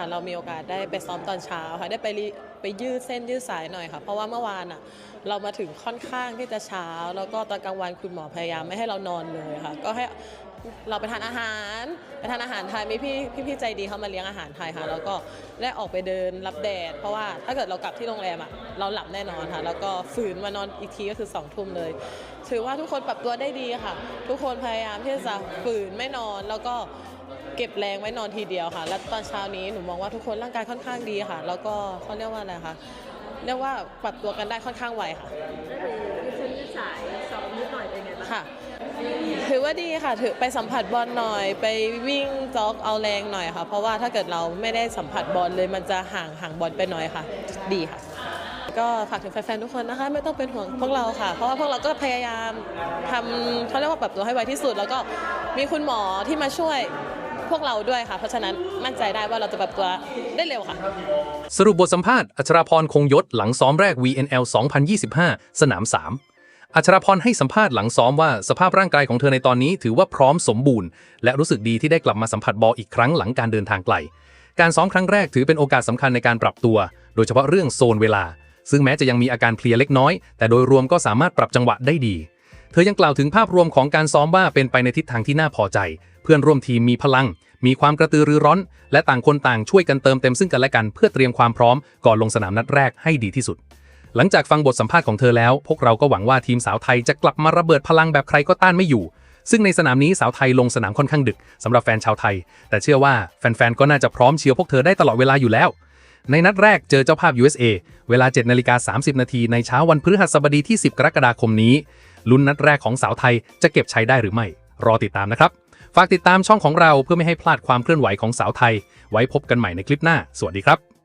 ค่ะเรามีโอกาสได้ไปซ้อมตอนเช้าค่ะได้ไปรีไปยืดเส้นยืดสายหน่อยค่ะ เพราะว่าเมื่อวานอะเรามาถึงค่อนข้างที่จะเช้า แล้วก็ตอนกลางวันคุณหมอพยายามไม่ให้เรานอนเลยค่ะ ก็ให้เราไปทานอาหารไปทานอาหารไทยมีพี่พี่พี่ใจดีเขามาเลี้ยงอาหารไทยค่ะแล้วก็ได้ออกไปเดินรับแดด เพราะว่าถ้าเกิดเรากลับที่โรงแรมอะเราหลับแน่นอนค่ะ แล้วก็ฝืนมานอนอีกทีก็คือสองทุ่มเลย ถือว่าทุกคนปรับตัวได้ดีค่ะ ทุกคนพยายามที่จะฝืนไม่นอนแล้วก็ เก็บแรงไว้นอนทีเดียวค่ะ แล้วตอนเช้านี้หนูมองว่าทุกคนร่างกายค่อนข้างดีค่ะ แล้วก็เขาเรียกว่าอะไรคะเรียกว่าปรับตัวกันได้ค่อนข้างไวค่ะยืดเส้นยืดสายซ้อมนิดหน่อยเป็นไงบ้างค่ะ ถือว่าดีค่ะถือไปสัมผัสบอลหน่อย ไปวิ่งจ็อกเอาแรงหน่อยค่ะ เพราะว่าถ้าเกิดเราไม่ได้สัมผัสบอลเลยมันจะห่างห่างบอลไปหน่อยค่ะ ดีค่ะ ก็ฝากถึงแฟนๆทุกคนนะคะ ไม่ต้องเป็นห่วงพวกเราค่ะ เพราะว่าพวกเราก็พยายามทำเขาเรียกว่าปรับตัวให้ไวที่สุด แล้วก็มีคุณหมอที่มาช่วย พวกเราด้วยค่ะ เพราะฉะนั้นมั่นใจได้ว่าเราจะปรับตัวได้เร็วค่ะ สรุปบทสัมภาษณ์อัชราพรคงยศหลังซ้อมแรก VNL 2025 สนาม 3 อัชราพรให้สัมภาษณ์หลังซ้อมว่าสภาพร่างกายของเธอในตอนนี้ถือว่าพร้อมสมบูรณ์ และรู้สึกดีที่ได้กลับมาสัมผัสบอลอีกครั้งหลังการเดินทางไกล การซ้อมครั้งแรกถือเป็นโอกาสสำคัญในการปรับตัว โดยเฉพาะเรื่องโซนเวลา ซึ่งแม้จะยังมีอาการเพลียเล็กน้อย แต่โดยรวมก็สามารถปรับจังหวะได้ดี เธอยังกล่าวถึงภาพรวมของการซ้อมว่าเป็นไปในทิศทางที่น่าพอใจ เพื่อนร่วมทีมมีพลัง มีความกระตือรือร้นและต่างคนต่างช่วยกันเติมเต็มซึ่งกันและกันเพื่อเตรียมความพร้อมก่อนลงสนามนัดแรกให้ดีที่สุด หลังจากฟังบทสัมภาษณ์ของเธอแล้ว พวกเราก็หวังว่าทีมสาวไทยจะกลับมาระเบิดพลังแบบใครก็ต้านไม่อยู่ ซึ่งในสนามนี้สาวไทยลงสนามค่อนข้างดึกสำหรับแฟนชาวไทย แต่เชื่อว่าแฟนๆก็น่าจะพร้อมเชียร์พวกเธอได้ตลอดเวลาอยู่แล้วในนัดแรกเจอเจ้าภาพ USA เวลา7นาฬิกา30 นาทีในเช้าวันพฤหัสบดีที่ 10 กรกฎาคมนี้ ลุ้นนัดแรกของสาวไทยจะเก็บใช้ได้หรือไม่ รอติดตามนะครับ ฝากติดตามช่องของเราเพื่อไม่ให้พลาดความเคลื่อนไหวของสาวไทย ไว้พบกันใหม่ในคลิปหน้า สวัสดีครับ